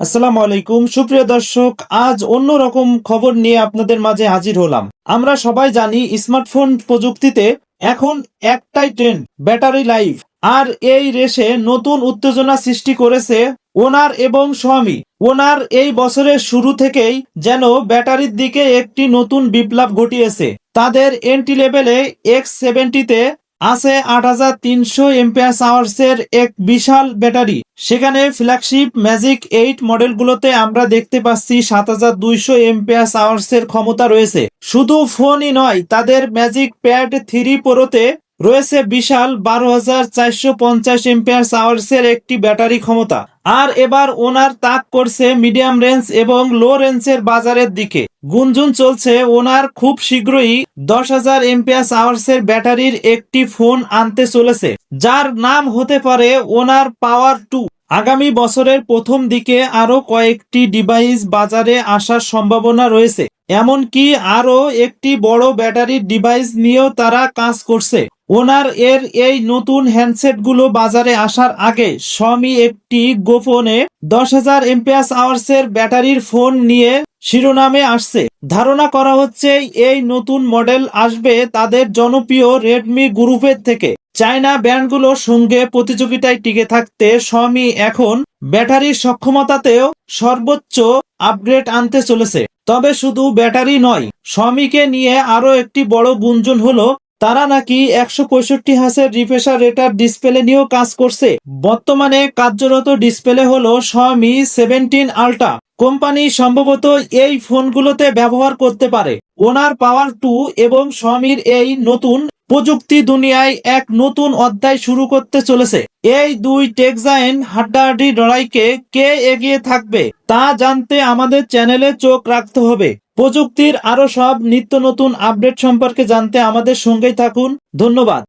আসসালামু আলাইকুম। সুপ্রিয় দর্শক, আজ অন্যরকম খবর নিয়ে আপনাদের মাঝে হাজির হলাম। আমরা সবাই জানি স্মার্টফোন প্রযুক্তিতে এখন একটাই ট্রেন্ড ব্যাটারি লাইফ আর এই রেসে নতুন উত্তেজনা সৃষ্টি করেছে ওনার এবং স্বামী। ওনার এই বছরের শুরু থেকেই যেন ব্যাটারির দিকে একটি নতুন বিপ্লব ঘটিয়েছে। তাদের এন্ট্রি লেভেলে এক্স সেভেন্টিতে আছে আট হাজার তিনশো এমপিএস আওয়ার্সের এক বিশাল ব্যাটারি। সেখানে ফ্ল্যাগশিপ ম্যাজিক এইট মডেলগুলোতে আমরা দেখতে পাচ্ছি সাত হাজার দুইশো এমপিএস আওয়ার্সের ক্ষমতা রয়েছে। শুধু ফোনই নয়, তাদের ম্যাজিক প্যাড থ্রি প্রোতে রয়েছে বিশাল বারো হাজার চারশো পঞ্চাশ এম্পায়ার আওয়ার্স এর একটি ব্যাটারি ক্ষমতা। আর এবার ওনার তাক করছে মিডিয়াম রেঞ্জ এবং লো রেঞ্জের বাজারের দিকে। গুঞ্জন চলছে, ওনার খুব শীঘ্রই দশ হাজার এমপিয়াস আওয়ার্সের ব্যাটারির একটি ফোন আনতে চলেছে, যার নাম হতে পারে ওনার পাওয়ার টু। আগামী বছরের প্রথম দিকে আরও কয়েকটি ডিভাইস বাজারে আসার সম্ভাবনা রয়েছে, এমনকি আরও একটি বড় ব্যাটারির ডিভাইস নিয়েও তারা কাজ করছে। ওনার এর এই নতুন হ্যান্ডসেটগুলো বাজারে আসার আগে স্বামী একটি গোপনে দশ হাজার এমপিএস আওয়ার্সের ব্যাটারির ফোন নিয়ে শিরোনামে আসছে। ধারণা করা হচ্ছে এই নতুন মডেল আসবে তাদের জনপ্রিয় রেডমি গ্রুপের থেকে। চায়না ব্র্যান্ডগুলোর সঙ্গে প্রতিযোগিতায় টিকে থাকতে স্বামী এখন ব্যাটারির সক্ষমতাতেও সর্বোচ্চ আপগ্রেড আনতে চলেছে। তবে শুধু ব্যাটারি নয় স্বামীকে নিয়ে আরও একটি বড় গুঞ্জন হলো তারা নাকি একশো পঁয়ষট্টি হাসের রিফ্রেশার রেটার ডিসপ্লে নিয়েও কাজ করছে। বর্তমানে কার্যরত ডিসপ্লে হলো Xiaomi সেভেন্টিন আলট্রা কোম্পানি সম্ভবত এই ফোনগুলোতে ব্যবহার করতে পারে। ওনার পাওয়ার টু এবং স্বামীর এই নতুন প্রযুক্তি দুনিয়ায় এক নতুন অধ্যায় শুরু করতে চলেছে। এই দুই টেকজাইন হাড্ডাহাড্ডি লড়াইকে কে এগিয়ে থাকবে তা জানতে আমাদের চ্যানেলে চোখ রাখতে হবে। প্রযুক্তির আরও সব নিত্য নতুন আপডেট সম্পর্কে জানতে আমাদের সঙ্গেই থাকুন। ধন্যবাদ।